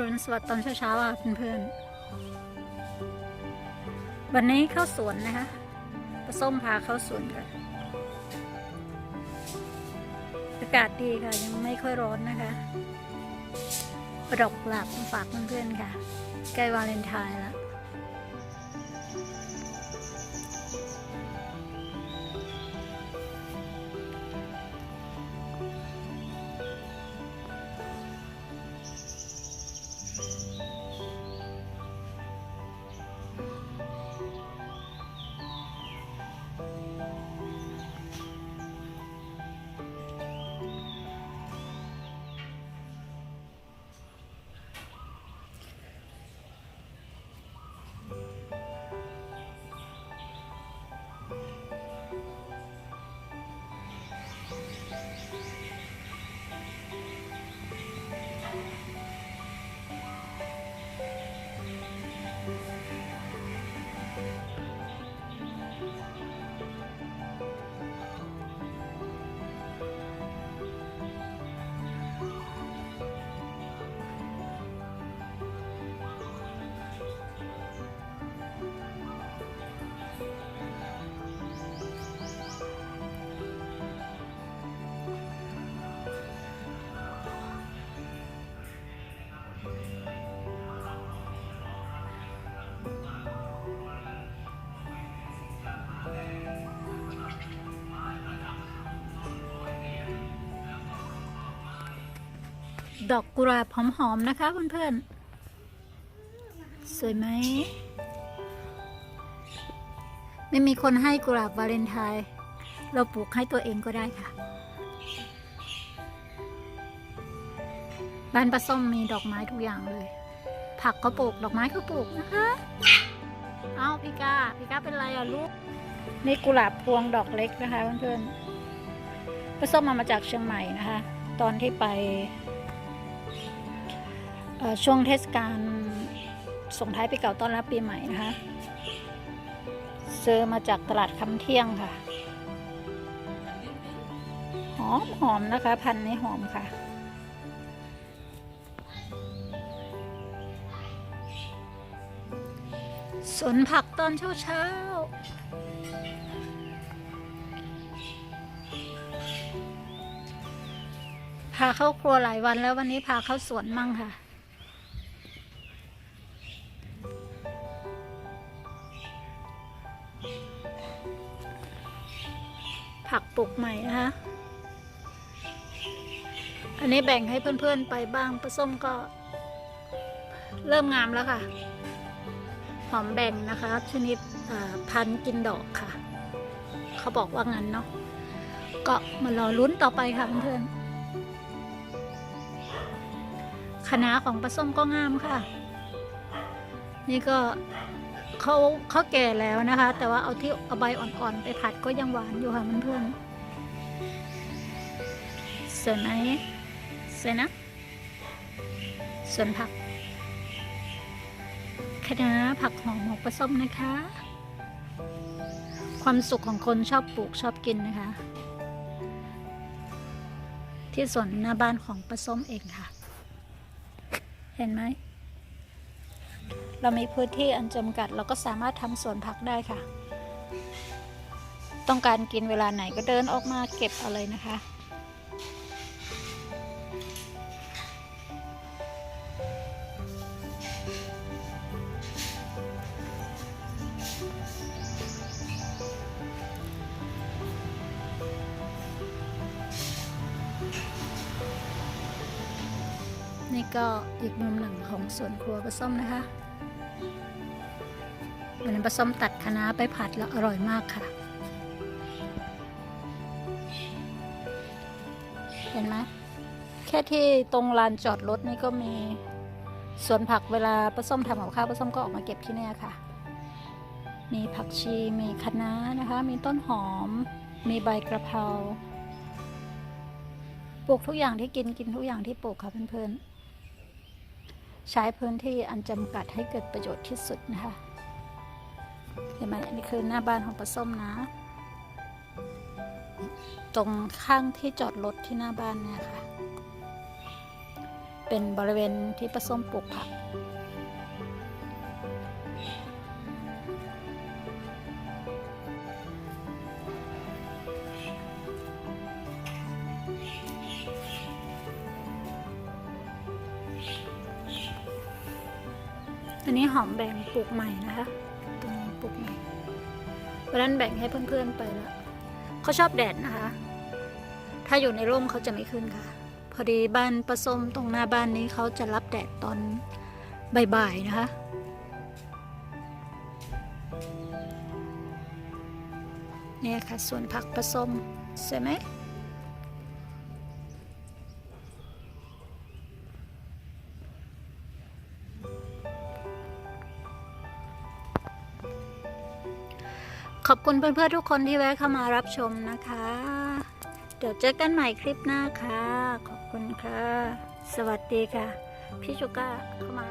รุณสวัสดิ์ตอนเช้าๆค่ะเพื่อนๆ วันนี้เข้าสวนนะคะปลาส้มพาเข้าสวนกันอากาศดีค่ะ ยังไม่ค่อยร้อนนะคะประดกหลับฝากเพื่อนๆค่ะ ใกล้วาเลนไทน์แล้ว ดอกกุหลาบหอมๆนะคะเพื่อนๆ สวยไหม ไม่มีคนให้กุหลาบวาเลนไทน์เราปลูกให้ตัวเองก็ได้ค่ะ บ้านปลาส้มมีดอกไม้ทุกอย่างเลย ผักก็ปลูกดอกไม้ก็ปลูกนะคะ เอาพี่ก้าพี่ก้าเป็นไรอะลูก นี่กุหลาบพวงดอกเล็กนะคะเพื่อนๆปลาส้มมามาจากเชียงใหม่นะคะ ตอนที่ไป ช่วงเทศกาลส่งท้ายปีเก่าต้อนรับปีใหม่นะคะซื้อมาจากตลาดคำเที่ยงค่ะ หอมหอมนะคะ พันธุ์นี้หอมค่ะ สวนผักตอนเช้าเช้าพาเข้าครัวหลายวันแล้ววันนี้พาเข้าสวนมั่งค่ะ ผักปลูกใหม่นะคะอันนี้แบ่งให้เพื่อนๆไปบ้างปลาส้มก็ เริ่มงามแล้วค่ะ หอมแบ่งนะคะ ชนิดพันกินดอกค่ะ เขาบอกว่างั้นเนาะก็มารอลุ้นต่อไปค่ะเพื่อนๆคณะของปลาส้มก็งามค่ะ นี่ก็ เขาเขาแก่แล้วนะคะ แต่ว่าเอาที่เอาใบอ่อนๆไปผัดก็ยังหวานอยู่ค่ะเพื่อนๆส่วนไหนส่วนนะ ส่วนผักคณะผักหอมของปลาส้มนะคะ ความสุขของคนชอบปลูกชอบกินนะคะ ที่สวนหน้าบ้านของปลาส้มเองค่ะ เห็นไหม เรามีพื้นที่อันจำกัด เราก็สามารถทำสวนผักได้ค่ะ ต้องการกินเวลาไหนก็เดินออกมาเก็บเอาเลยนะคะ นี่ก็อีกมุมหนึ่งของสวนครัวปลาส้มนะคะ วันนี้ปลาส้มตัดคะน้าไปผัดแล้วอร่อยมากค่ะ เห็นไหมแค่ที่ตรงลานจอดรถนี่ก็มีสวนผักเวลาปลาส้มทำกับข้าวปลาส้มก็ออกมาเก็บที่นี่ค่ะ มีผักชีมีคะน้านะคะ มีต้นหอม มีใบกระเพราปลูกทุกอย่างที่กินกินทุกอย่างที่ปลูกค่ะเพื่อนๆใช้พื้นที่อันจำกัดให้เกิดประโยชน์ที่สุดนะคะ เห็นไหมอันนี้คือหน้าบ้านของปลาส้มนะ ตรงข้างที่จอดรถที่หน้าบ้านเนี่ยค่ะ เป็นบริเวณที่ผสมปลูกผักอันนี้หอมแบงปลูกใหม่นะคะ ราะนั้นแบ่งให้เพื่อนๆไปแล้วเขาชอบแดดนะคะ ถ้าอยู่ในร่มเขาจะไม่ขึ้นค่ะ พอดีบ้านผสมตรงหน้าบ้านนี้เขาจะรับแดดตอนบ่ายๆนะคะเนี่ยค่ะส่วนผักผสมใช่ไหม ขอบคุณเพื่อนๆทุกคนที่แวะเข้ามารับชมนะคะ เดี๋ยวเจอกันใหม่คลิปหน้าค่ะ ขอบคุณค่ะ สวัสดีค่ะ พี่ชูก้าเข้ามา